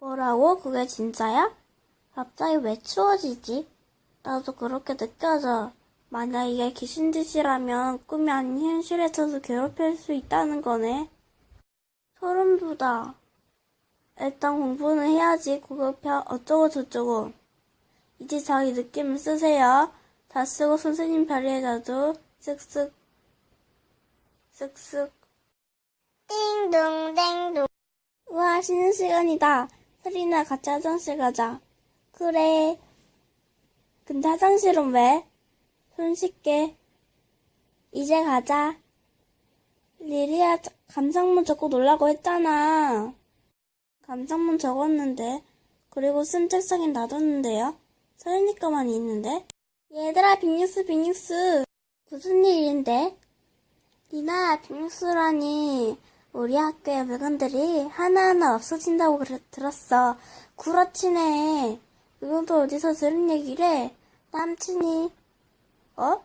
뭐라고? 그게 진짜야? 갑자기 왜 추워지지? 나도 그렇게 느껴져. 만약 이게 귀신 짓이라면 꿈이 아닌 현실에서도 괴롭힐 수 있다는 거네. 소름 돋아. 일단 공부는 해야지. 구급혀 어쩌고 저쩌고. 이제 자기 느낌을 쓰세요. 다 쓰고 선생님 자리에다도 쓱쓱 쓱쓱 띵동댕동. 우와 쉬는 시간이다. 서리나 같이 화장실 가자. 그래. 근데 화장실은 왜? 손 씻게. 이제 가자. 리리야 감상문 적고 놀라고 했잖아. 감상문 적었는데 그리고 쓴 책상에 놔뒀는데요. 서리니까만 있는데. 얘들아 빅뉴스 빅뉴스. 무슨 일인데? 리나야 빅뉴스라니 우리 학교의 물건들이 하나하나 없어진다고 들었어. 구라치네. 이것도 어디서 들은 얘기래? 남친이. 어?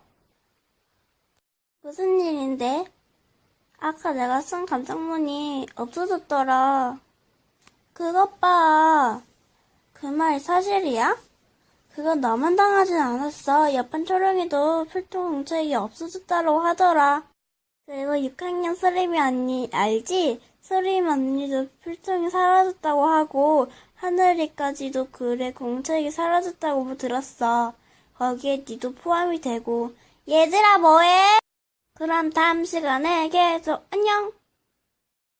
무슨 일인데? 아까 내가 쓴 감상문이 없어졌더라. 그것 봐. 그 말이 사실이야? 그건 너만 당하진 않았어. 옆반 초롱이도 필통 공책이 없어졌다고 하더라. 그리고 6학년 서림이 언니 알지? 서림 언니도 필통이 사라졌다고 하고 하늘이까지도 글에 공책이 사라졌다고 들었어. 거기에 니도 포함이 되고 얘들아 뭐해? 그럼 다음 시간에 계속 안녕!